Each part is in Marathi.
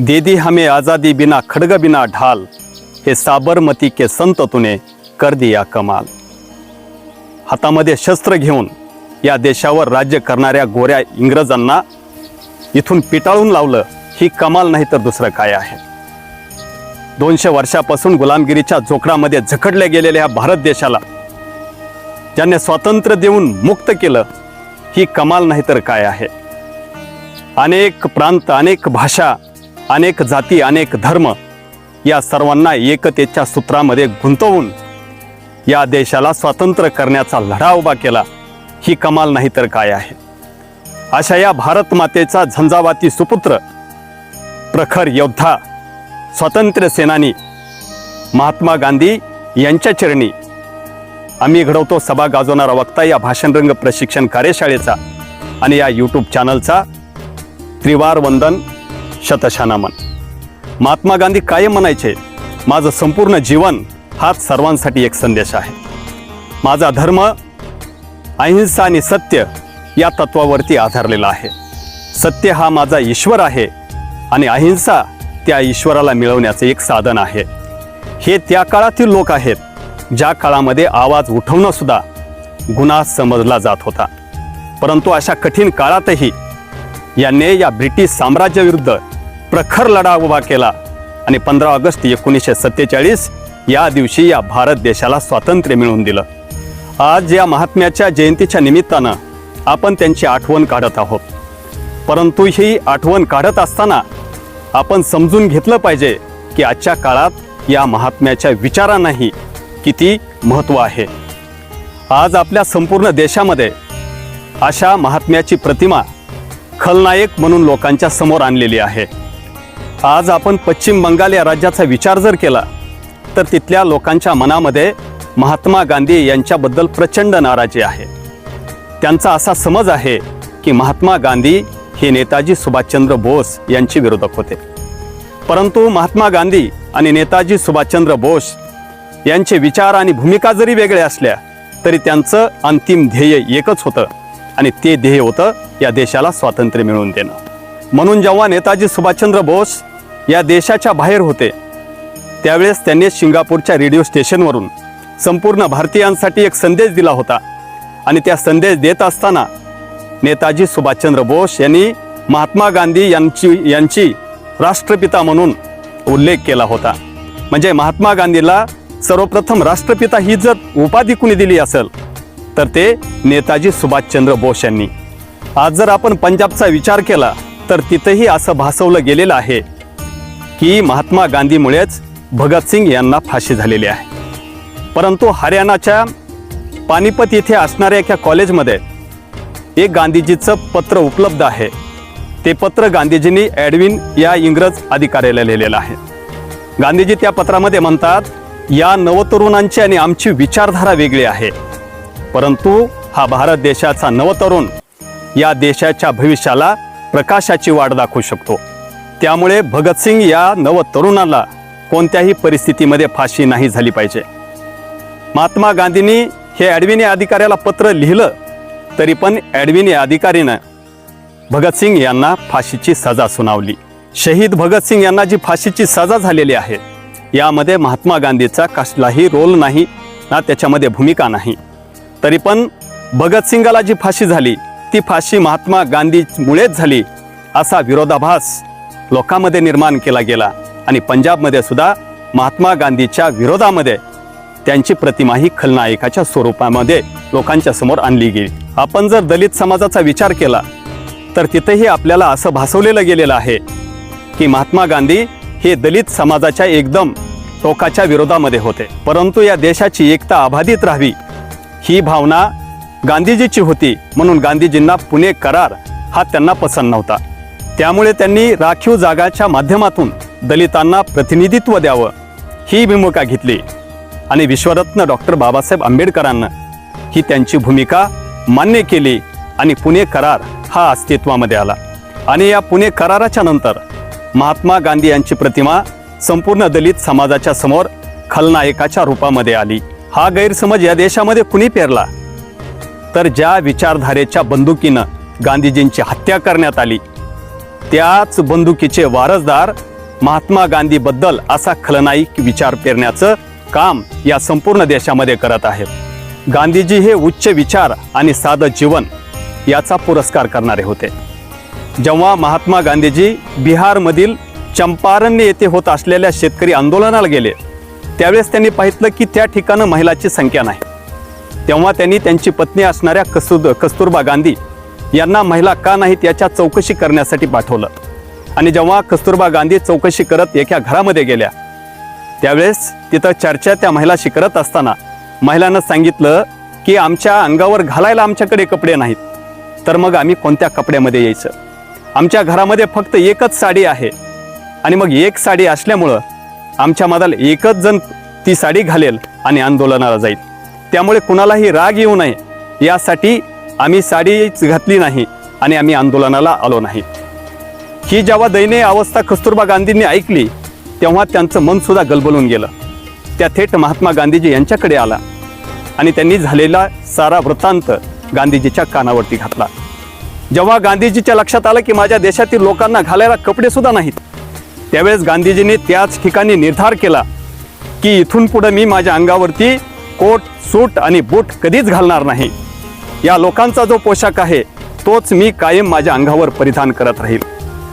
दे दी हमें आजादी बिना खडग बिना ढाल हे साबरमती के संत तुने कर दिया कमाल। हातामध्ये शस्त्र घेऊन या देशावर राज्य करणाऱ्या गोऱ्या इंग्रजांना इथून पिटाळून लावलं ही कमाल नाही तर दुसरं काय आहे? दोनशे वर्षापासून गुलामगिरीच्या जोकडामध्ये झकडल्या गेलेल्या ह्या भारत देशाला ज्याने स्वातंत्र्य देऊन मुक्त केलं ही कमाल नाही तर काय आहे? अनेक प्रांत अनेक भाषा अनेक जाती अनेक धर्म या सर्वांना एकतेच्या सूत्रामध्ये गुंतवून या देशाला स्वातंत्र्य करण्याचा लढा उभा केला. ही कमाल नाही तर काय आहे? अशा या भारत मातेचा झंझावाती सुपुत्र प्रखर योद्धा स्वातंत्र्य सेनानी महात्मा गांधी यांच्या चरणी आम्ही घडवतो सभा गाजवणारा वक्ता या भाषणरंग प्रशिक्षण कार्यशाळेचा आणि या यूट्यूब चॅनलचा त्रिवार वंदन शतशानामन. महात्मा गांधी कायम म्हणायचे माझं संपूर्ण जीवन हाच सर्वांसाठी एक संदेश आहे. माझा धर्म अहिंसा आणि सत्य या तत्वावरती आधारलेला आहे. सत्य हा माझा ईश्वर आहे आणि अहिंसा त्या ईश्वराला मिळवण्याचं एक साधन आहे. हे त्या काळातील लोक आहेत ज्या काळामध्ये आवाज उठवणं सुद्धा गुन्हा समजला जात होता. परंतु अशा कठीण काळातही यांनी या ब्रिटिश साम्राज्याविरुद्ध प्रखर लढा उभा केला. आणि पंधरा ऑगस्ट एकोणीसशे सत्तेचाळीस या दिवशी या भारत देशाला स्वातंत्र्य मिळवून दिलं. आज या महात्म्याच्या जयंतीच्या निमित्तानं आपण त्यांची आठवण काढत आहोत. परंतु ही आठवण काढत असताना आपण समजून घेतलं पाहिजे की आजच्या काळात या महात्म्याच्या विचारांनाही किती महत्त्व आहे. आज आपल्या संपूर्ण देशामध्ये अशा महात्म्याची प्रतिमा खलनायक म्हणून लोकांच्या समोर आणलेली आहे. आज आपण पश्चिम बंगाल या राज्याचा विचार जर केला तर तिथल्या लोकांच्या मनामध्ये महात्मा गांधी यांच्याबद्दल प्रचंड नाराजी आहे. त्यांचा असा समज आहे की महात्मा गांधी हे नेताजी सुभाषचंद्र बोस यांचे विरोधक होते. परंतु महात्मा गांधी आणि नेताजी सुभाषचंद्र बोस यांचे विचार आणि भूमिका जरी वेगळ्या असल्या तरी त्यांचं अंतिम ध्येय एकच होतं. आणि ते ध्येय होतं या देशाला स्वातंत्र्य मिळवून देणं. म्हणून जेव्हा नेताजी सुभाषचंद्र बोस या देशाच्या बाहेर होते त्यावेळेस त्यांनी सिंगापूरच्या रेडिओ स्टेशनवरून संपूर्ण भारतीयांसाठी एक संदेश दिला होता. आणि त्या संदेश देत असताना नेताजी सुभाषचंद्र बोस यांनी महात्मा गांधी यांची यांची राष्ट्रपिता म्हणून उल्लेख केला होता. म्हणजे महात्मा गांधीला सर्वप्रथम राष्ट्रपिता ही जर उपाधी कुणी दिली असेल तर ते नेताजी सुभाषचंद्र बोस यांनी. आज जर आपण पंजाबचा विचार केला तर तिथंही असं भासवलं गेलेलं आहे की महात्मा गांधीमुळेच भगतसिंग यांना फाशी झालेली आहे. परंतु हरियाणाच्या पानिपत येथे असणाऱ्या एका कॉलेजमध्ये एक गांधीजीचं पत्र उपलब्ध आहे. ते पत्र गांधीजींनी ॲडविन या इंग्रज अधिकाऱ्याला लिहिलेलं आहे. गांधीजी त्या पत्रामध्ये म्हणतात या नवतरुणांची आणि आमची विचारधारा वेगळी आहे. परंतु हा भारत देशाचा नवतरुण या देशाच्या भविष्याला प्रकाशाची वाट दाखवू शकतो. त्यामुळे भगतसिंग या नवतरुणाला कोणत्याही परिस्थितीमध्ये फाशी नाही झाली पाहिजे. महात्मा गांधींनी हे ॲडविन या अधिकाऱ्याला पत्र लिहिलं तरी पण ॲडविन अधिकारीनं भगतसिंग यांना फाशीची सजा सुनावली. शहीद भगतसिंग यांना जी फाशीची सजा झालेली आहे यामध्ये महात्मा गांधीचा कसलाही रोल नाही ना त्याच्यामध्ये भूमिका नाही. तरी पण भगतसिंगाला जी फाशी झाली ती फाशी महात्मा गांधीमुळेच झाली असा विरोधाभास लोकांमध्ये निर्माण केला गेला आणि पंजाबमध्ये सुद्धा महात्मा गांधीच्या विरोधामध्ये त्यांची प्रतिमा ही खलनायकाच्या स्वरूपामध्ये लोकांच्या समोर आणली गेली. आपण जर दलित समाजाचा विचार केला तर तिथेही आपल्याला असं भासवलेलं गेलेलं आहे की महात्मा गांधी हे दलित समाजाच्या एकदम टोकाच्या विरोधामध्ये होते. परंतु या देशाची एकता अबाधित राहावी ही भावना गांधीजीची होती म्हणून गांधीजींना पुणे करार हा त्यांना पसंत नव्हता. त्यामुळे त्यांनी राखीव जागाच्या माध्यमातून दलितांना प्रतिनिधित्व द्यावं ही भूमिका घेतली. आणि विश्वरत्न डॉक्टर बाबासाहेब आंबेडकरांना ही त्यांची भूमिका मान्य केली आणि पुणे करार हा अस्तित्वामध्ये आला. आणि या पुणे कराराच्या नंतर महात्मा गांधी यांची प्रतिमा संपूर्ण दलित समाजाच्या समोर खलनायकाच्या रूपामध्ये आली. हा गैरसमज या देशामध्ये कुणी पेरला? तर ज्या विचारधारेच्या बंदुकीनं गांधीजींची हत्या करण्यात आली त्याच बंदुकीचे वारसदार महात्मा गांधीबद्दल असा खलनायिक विचार पेरण्याचं काम या संपूर्ण देशामध्ये करत आहेत. गांधीजी हे उच्च विचार आणि साधं जीवन याचा पुरस्कार करणारे होते. जेव्हा महात्मा गांधीजी बिहारमधील चंपारण्य येथे होत असलेल्या शेतकरी आंदोलनाला गेले त्यावेळेस त्यांनी पाहितलं की त्या ठिकाणं महिलाची संख्या नाही. तेव्हा त्यांनी त्यांची पत्नी असणाऱ्या कसुद कस्तुरबा गांधी यांना महिला का नाहीत याच्या चौकशी करण्यासाठी पाठवलं. आणि जेव्हा कस्तुरबा गांधी चौकशी करत एका घरामध्ये गेल्या त्यावेळेस तिथं चर्चा त्या महिलाशी करत असताना महिलांना सांगितलं की आमच्या अंगावर घालायला आमच्याकडे कपडे नाहीत तर मग आम्ही कोणत्या कपड्यामध्ये यायचं? आमच्या घरामध्ये फक्त एकच साडी आहे आणि मग एक साडी असल्यामुळं आमच्या मधाल एकच जण ती साडी घालेल आणि आंदोलनाला जाईल. त्यामुळे कुणालाही राग येऊ नये. यासाठी आम्ही साडीच घातली नाही आणि आम्ही आंदोलनाला आलो नाही. ही जेव्हा दयनीय अवस्था कस्तुरबा गांधींनी ऐकली तेव्हा त्यांचं मनसुद्धा गलबलून गेलं. त्या थेट महात्मा गांधीजी यांच्याकडे आला आणि त्यांनी झालेला सारा वृत्तांत गांधीजीच्या कानावरती घातला. जेव्हा गांधीजीच्या लक्षात आलं की माझ्या देशातील लोकांना घालायला कपडेसुद्धा नाहीत त्यावेळेस गांधीजींनी त्याच ठिकाणी निर्धार केला की इथून पुढे मी माझ्या अंगावरती कोट सूट आणि बूट कधीच घालणार नाही. या लोकांचा जो पोशाख आहे तोच मी कायम माझ्या अंगावर परिधान करत राहील.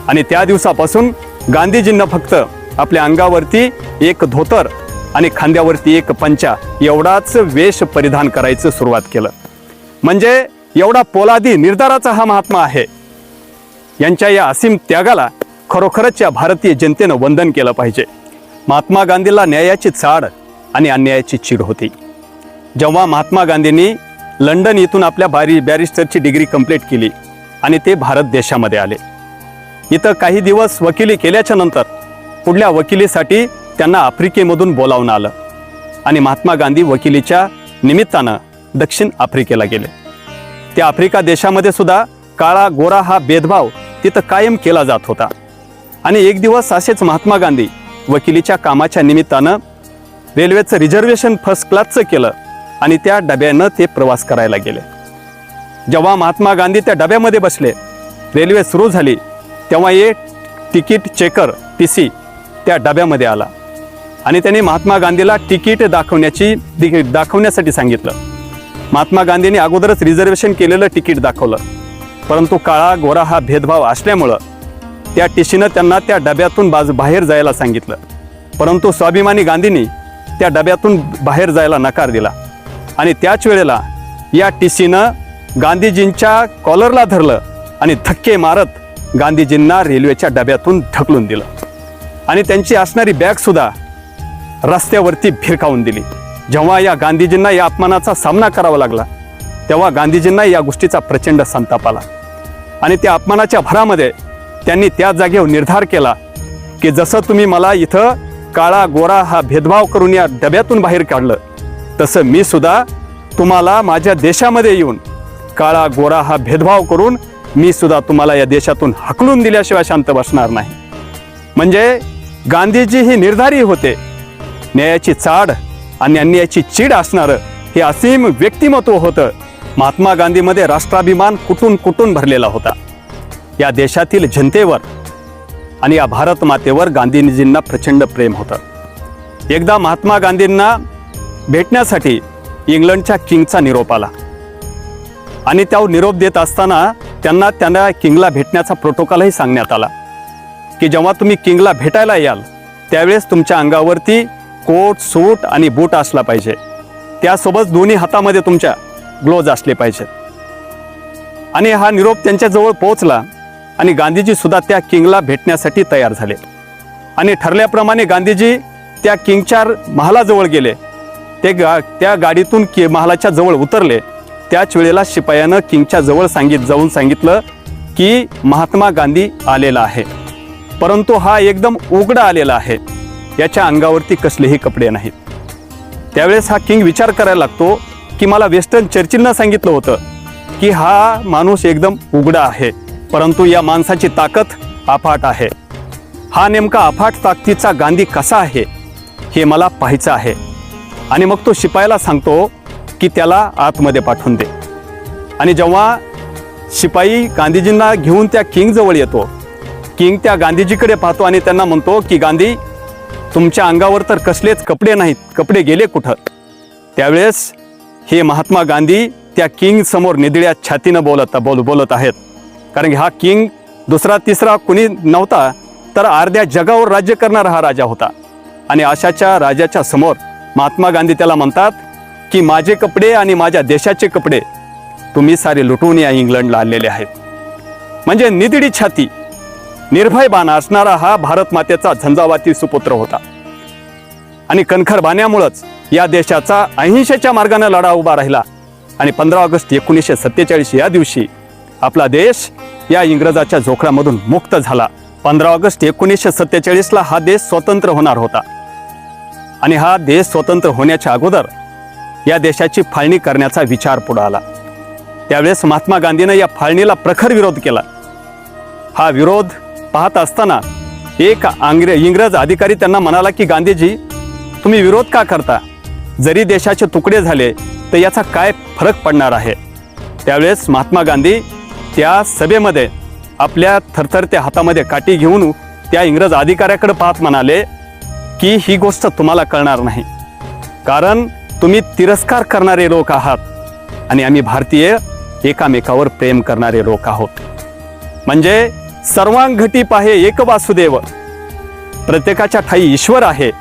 आणि त्या दिवसापासून गांधीजींना फक्त आपल्या अंगावरती एक धोतर आणि खांद्यावरती एक पंचा एवढाच वेश परिधान करायचं सुरुवात केलं. म्हणजे एवढा पोलादी निर्धाराचा हा महात्मा आहे. यांच्या या असीम त्यागाला खरोखरच या भारतीय जनतेनं वंदन केलं पाहिजे. महात्मा गांधीला न्यायाची चाड आणि अन्यायाची चीड होती. जेव्हा महात्मा गांधींनी लंडन येथून आपल्या बारी बॅरिस्टरची डिग्री कंप्लीट केली आणि ते भारत देशामध्ये आले. इथं काही दिवस वकिली केल्याच्यानंतर पुढल्या वकिलीसाठी त्यांना आफ्रिकेमधून बोलावून आलं आणि महात्मा गांधी वकिलीच्या निमित्तानं दक्षिण आफ्रिकेला गेले. त्या आफ्रिका देशामध्ये सुद्धा काळा गोरा हा भेदभाव तिथं कायम केला जात होता. आणि एक दिवस असेच महात्मा गांधी वकिलीच्या कामाच्या निमित्तानं रेल्वेचं रिझर्वेशन फर्स्ट क्लासचं केलं आणि त्या डब्यानं ते प्रवास करायला गेले. जेव्हा महात्मा गांधी त्या डब्यामध्ये बसले रेल्वे सुरू झाली तेव्हा एक तिकीट चेकर टी सी त्या डब्यामध्ये आला. आणि त्याने महात्मा गांधीला तिकीट दाखवण्याची दाखवण्यासाठी सांगितलं. महात्मा गांधींनी अगोदरच रिझर्वेशन केलेलं तिकीट दाखवलं. परंतु काळा गोरा हा भेदभाव असल्यामुळं त्या टिशीनं त्यांना त्या डब्यातून बाज बाहेर जायला सांगितलं. परंतु स्वाभिमानी गांधींनी त्या डब्यातून बाहेर जायला नकार दिला. आणि त्याच वेळेला या टीसीनं गांधीजींच्या कॉलरला धरलं आणि धक्के मारत गांधीजींना रेल्वेच्या डब्यातून ढकलून दिलं. आणि त्यांची असणारी बॅगसुद्धा रस्त्यावरती भिरकावून दिली. जेव्हा या गांधीजींना या अपमानाचा सामना करावा लागला तेव्हा गांधीजींना या गोष्टीचा प्रचंड संताप आला. आणि त्या अपमानाच्या भरामध्ये त्यांनी त्या जागेवर निर्धार केला की जसं तुम्ही मला इथं काळा गोरा हा भेदभाव करून या डब्यातून बाहेर काढलं तसं मी सुद्धा तुम्हाला माझ्या देशामध्ये येऊन काळा गोरा हा भेदभाव करून मी सुद्धा तुम्हाला या देशातून हकलून दिल्याशिवाय शांत बसणार नाही. म्हणजे गांधीजी ही निर्धारी होते. न्यायाची चाड आणि अन्यायाची चीड असणारं हे असीम व्यक्तिमत्व होतं. महात्मा गांधीमध्ये राष्ट्राभिमान कुठून कुठून भरलेला होता. या देशातील जनतेवर आणि या भारत मातेवर गांधीजींना प्रचंड प्रेम होतं. एकदा महात्मा गांधींना भेटण्यासाठी इंग्लंडच्या किंगचा निरोप आला. आणि त्यावर निरोप देत असताना त्यांना त्यांना किंगला भेटण्याचा प्रोटोकॉलही सांगण्यात आला. की जेव्हा तुम्ही किंगला भेटायला याल त्यावेळेस तुमच्या अंगावरती कोट सूट आणि बूट असला पाहिजे. त्यासोबत दोन्ही हातामध्ये तुमच्या ग्लोज असले पाहिजेत. आणि हा निरोप त्यांच्याजवळ पोहोचला आणि गांधीजी सुद्धा त्या किंगला भेटण्यासाठी तयार झाले. आणि ठरल्याप्रमाणे गांधीजी त्या किंगच्या महालाजवळ गेले. ते गा त्या गाडीतून कि महालाच्या जवळ उतरले. त्याच वेळेला शिपायानं किंगच्या जवळ सांगित जाऊन सांगितलं की महात्मा गांधी आलेला आहे. परंतु हा एकदम उघडा आलेला आहे. याच्या अंगावरती कसलेही कपडे नाहीत. त्यावेळेस हा किंग विचार करायला लागतो की मला वेस्टर्न चर्चिलनं सांगितलं होतं की हा माणूस एकदम उघडा आहे. परंतु या माणसाची ताकद अफाट आहे. हा नेमका अफाट ताकदीचा गांधी कसा आहे हे मला पाहायचं आहे. आणि मग तो शिपायाला सांगतो की त्याला आतमध्ये पाठवून दे. आणि जेव्हा शिपाई गांधीजींना घेऊन त्या किंगजवळ येतो किंग त्या गांधीजीकडे पाहतो आणि त्यांना म्हणतो की गांधी तुमच्या अंगावर तर कसलेच कपडे नाहीत कपडे गेले कुठं? त्यावेळेस हे महात्मा गांधी त्या किंग समोर निधड्या छातीनं बोलत बोल बोलत आहेत. कारण की हा किंग दुसरा तिसरा कुणी नव्हता तर अर्ध्या जगावर राज्य करणारा हा राजा होता. आणि अशाच्या राजाच्या समोर महात्मा गांधी त्याला म्हणतात की माझे कपडे आणि माझ्या देशाचे कपडे तुम्ही सारे लुटून या इंग्लंडला आलेले आहेत. म्हणजे निदिडी छाती निर्भय बाण असणारा हा भारत मातेचा झंझावाती सुपुत्र होता. आणि कणखर बाण्यामुळंच या देशाचा अहिंसेच्या मार्गाने लढा उभा राहिला. आणि पंधरा ऑगस्ट एकोणीसशे सत्तेचाळीस या दिवशी आपला देश या इंग्रजाच्या जोखडामधून मुक्त झाला. पंधरा ऑगस्ट एकोणीसशे सत्तेचाळीसला हा देश स्वतंत्र होणार होता. आणि हा देश स्वतंत्र होण्याच्या अगोदर या देशाची फाळणी करण्याचा विचार पुढे आला. त्यावेळेस महात्मा गांधीनं या फाळणीला प्रखर विरोध केला. हा विरोध पाहत असताना एक आंग्रे इंग्रज अधिकारी त्यांना म्हणाला की गांधीजी तुम्ही विरोध का करता? जरी देशाचे तुकडे झाले तर याचा काय फरक पडणार आहे? त्यावेळेस महात्मा गांधी त्या सभेमध्ये आपल्या थरथरत्या हातामध्ये काठी घेऊन त्या इंग्रज अधिकाऱ्याकडे पाहत म्हणाले की ही गोष्ट तुम्हाला कळणार नाही. कारण तुम्ही तिरस्कार करणारे लोक आहात आणि आम्ही भारतीय एकामेकावर प्रेम करणारे लोक आहोत. म्हणजे सर्वांघटी पाहे एक वासुदेव. प्रत्येकाच्या ठाई ईश्वर आहे.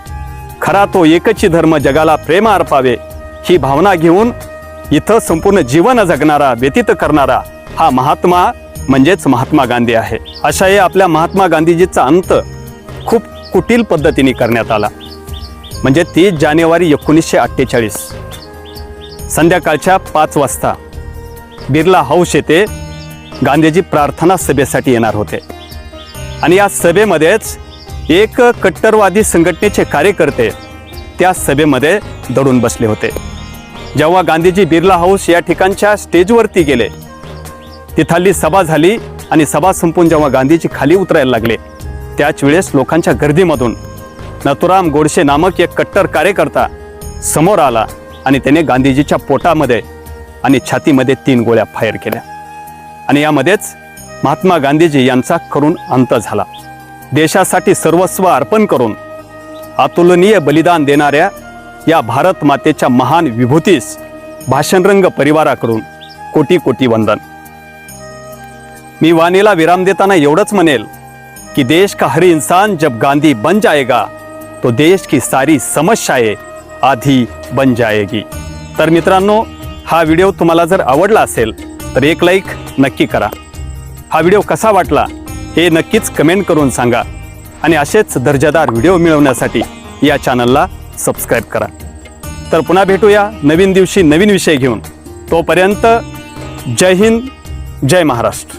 खरा तो एकची धर्म जगाला प्रेम अर्पावे ही भावना घेऊन इथं संपूर्ण जीवन जगणारा व्यतीत करणारा हा महात्मा म्हणजेच महात्मा गांधी आहे. अशा हे आपल्या महात्मा गांधीजीचा अंत खूप कुटील पद्धतीने करण्यात आला. म्हणजे तीस जानेवारी एकोणीसशे अठ्ठेचाळीस. संध्याकाळच्या पाच वाजता बिर्ला हाऊस येथे गांधीजी प्रार्थना सभेसाठी येणार होते. आणि या सभेमध्येच एक कट्टरवादी संघटनेचे कार्यकर्ते त्या सभेमध्ये दडून बसले होते. जेव्हा गांधीजी बिर्ला हाऊस या ठिकाणच्या स्टेजवरती गेले तिथाली सभा झाली आणि सभा संपून जेव्हा गांधीजी खाली उतरायला लागले त्याच वेळेस लोकांच्या गर्दीमधून नथुराम गोडसे नामक एक कट्टर कार्यकर्ता समोर आला आणि त्याने गांधीजीच्या पोटामध्ये आणि छातीमध्ये तीन गोळ्या फायर केल्या. आणि यामध्येच महात्मा गांधीजी यांचा करून अंत झाला. देशासाठी सर्वस्व अर्पण करून अतुलनीय बलिदान देणाऱ्या या भारत मातेच्या महान विभूतीस भाषणरंग परिवाराकडून कोटी कोटी वंदन. मी वाणीला विराम देताना एवढंच म्हणेल कि देश का हर इंसान जब गांधी बन जाएगा तो देश की सारी समस्याएं आधी बन जाएगी. तर मित्रांनो हा व्हिडिओ तुम्हाला जर आवडला असेल तर एक लाईक नक्की करा. हा व्हिडिओ कसा वाटला हे नक्कीच कमेंट करून सांगा. आणि असेच दर्जादार व्हिडिओ मिळवण्यासाठी या चॅनलला सबस्क्राईब करा. तर पुन्हा भेटूया नवीन दिवशी नवीन विषय घेऊन. तोपर्यंत जय हिंद जय महाराष्ट्र.